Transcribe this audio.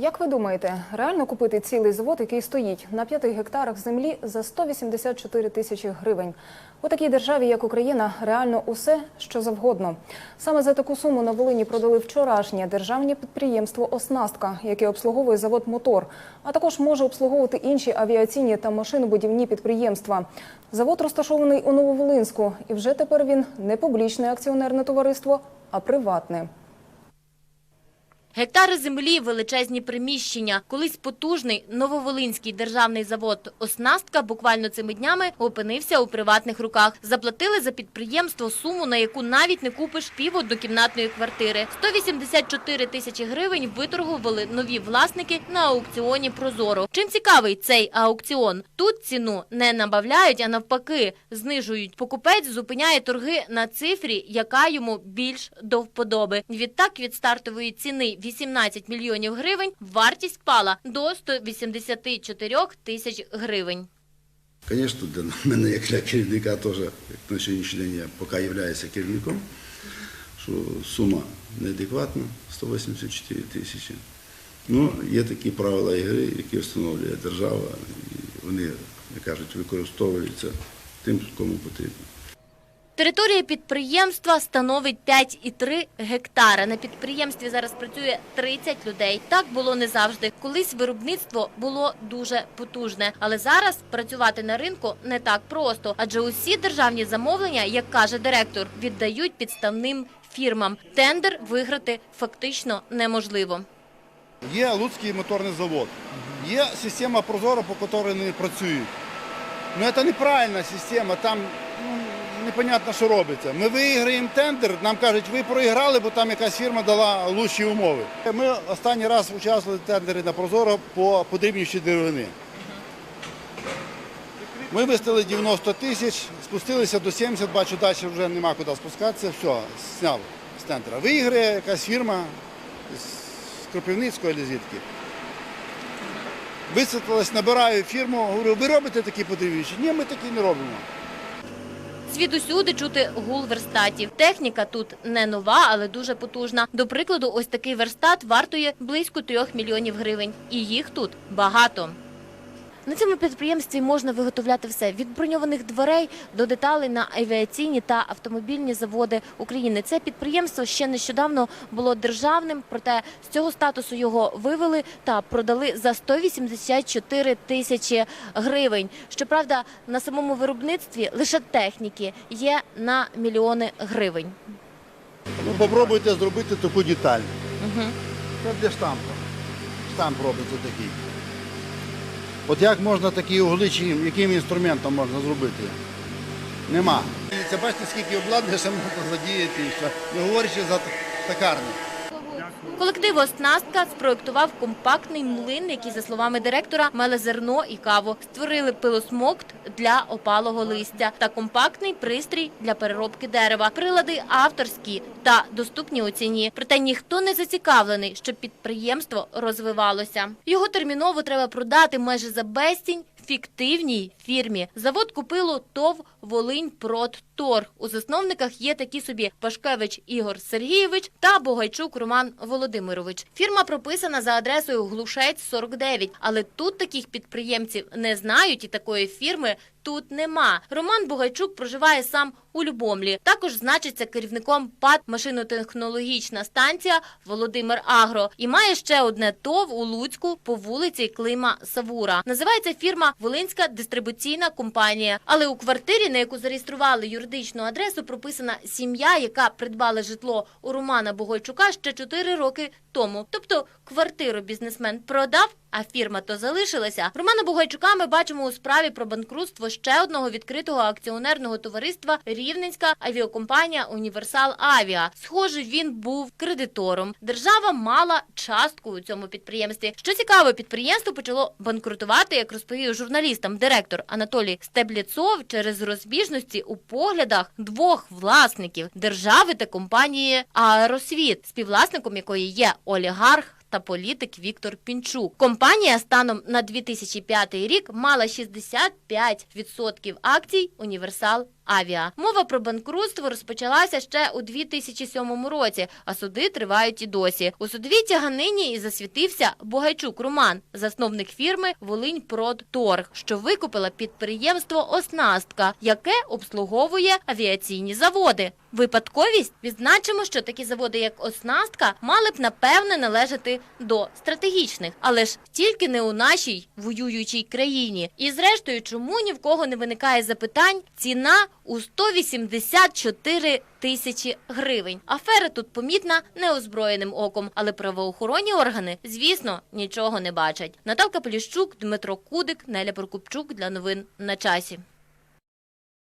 Як ви думаєте, реально купити цілий завод, який стоїть на 5 гектарах землі за 184 тисячі гривень? У такій державі, як Україна, реально усе, що завгодно. Саме за таку суму на Волині продали вчорашнє державне підприємство Оснастка, яке обслуговує завод Мотор, а також може обслуговувати інші авіаційні та машинобудівні підприємства. Завод розташований у Нововолинську, і вже тепер він не публічне акціонерне товариство, а приватне. Гектари землі, величезні приміщення. Колись потужний Нововолинський державний завод «Оснастка» буквально цими днями опинився у приватних руках. Заплатили за підприємство суму, на яку навіть не купиш пів однокімнатної квартири. 184 тисячі гривень виторгували нові власники на аукціоні «Прозоро». Чим цікавий цей аукціон? Тут ціну не набавляють, а навпаки знижують. Покупець зупиняє торги на цифрі, яка йому більш до вподоби. Відтак від стартової ціни 18 мільйонів гривень вартість впала до 184 тисяч гривень. Звісно, для мене, як для керівника, теж на сьогоднішній день я поки являюся керівником, що сума неадекватна 184 тисячі. Ну, є такі правила ігри, які встановлює держава, і вони, як кажуть, використовуються тим, кому потрібно. Територія підприємства становить 5,3 гектара. На підприємстві зараз працює 30 людей. Так було не завжди. Колись виробництво було дуже потужне, але зараз працювати на ринку не так просто, адже усі державні замовлення, як каже директор, віддають підставним фірмам. Тендер виграти фактично неможливо. Є Луцький моторний завод, є система Прозоро, по якій вони працюють. Ну це неправильна система, там ну, непонятно, що робиться. Ми виграємо тендер, нам кажуть, ви проіграли, бо там якась фірма дала лучші умови. Ми останній раз участвували в тендері на Прозоро по подрібніші деревини. Ми виставили 90 тисяч, спустилися до 70, бачу, далі вже нема куди спускатися, все, зняв з тендера. Виграє якась фірма з Кропивницького або звідки. Висвітлилась, набираю фірму, говорю, ви робите такі подрібніші? Ні, ми такі не робимо. Звідусюди чути гул верстатів. Техніка тут не нова, але дуже потужна. До прикладу, ось такий верстат вартує близько трьох мільйонів гривень. І їх тут багато. На цьому підприємстві можна виготовляти все від броньованих дверей до деталей на авіаційні та автомобільні заводи України. Це підприємство ще нещодавно було державним, проте з цього статусу його вивели та продали за 184 тисячі гривень. Щоправда, на самому виробництві лише техніки є на мільйони гривень. Ну, попробуйте зробити таку деталь. Це для штампу. Штамп робиться такий. От як можна такі угли, чи яким інструментом можна зробити? Нема. Це бачите, скільки обладнання ще можна задіяти, не говорячи за токарні. Колектив «Оснастка» спроектував компактний млин, який, за словами директора, меле зерно і каву. Створили пилосмокт для опалого листя та компактний пристрій для переробки дерева. Прилади авторські та доступні у ціні. Проте ніхто не зацікавлений, щоб підприємство розвивалося. Його терміново треба продати майже за безцінь фіктивній фірмі. Завод купило ТОВ «Волиньпродторг». У засновниках є такі собі Пашкевич Ігор Сергійович та Богайчук Роман Володимирович. Фірма прописана за адресою Глушець 49, але тут таких підприємців не знають і такої фірми тут нема. Роман Бугайчук проживає сам у Любомлі. Також значиться керівником ПАД «Машинотехнологічна станція Володимир Агро і має ще одне ТОВ у Луцьку по вулиці Клима Савура. Називається фірма Волинська дистрибуційна компанія. Але у квартирі, на яку зареєстрували юридичну адресу, прописана сім'я, яка придбала житло у Романа Бугайчука ще 4 роки тому. Тобто квартиру бізнесмен продав, а фірма то залишилася. Романа Бугайчука ми бачимо у справі про банкрутство ще одного відкритого акціонерного товариства Рівненська авіакомпанія Універсал Авіа. Схоже, він був кредитором. Держава мала частку у цьому підприємстві. Що цікаво, підприємство почало банкрутувати, як розповів журналістам директор Анатолій Стеблєцов через розбіжності у поглядах двох власників держави та компанії Аеросвіт, співвласником якої є олігарх та політик Віктор Пінчук. Компанія станом на 2005 рік мала 65% акцій Універсал Авіа. Мова про банкрутство розпочалася ще у 2007 році, а суди тривають і досі. У судовій тяганині і засвітився Богайчук Роман, засновник фірми Волиньпродторг, що викупила підприємство Оснастка, яке обслуговує авіаційні заводи. Випадковість відзначимо, що такі заводи, як Оснастка, мали б напевне належати до стратегічних, але ж тільки не у нашій воюючій країні. І зрештою, чому ні в кого не виникає запитань? Ціна у 184 тисячі гривень. Афера тут помітна неозброєним оком, але правоохоронні органи, звісно, нічого не бачать. Наталка Поліщук, Дмитро Кудик, Неля Прокупчук для новин на часі.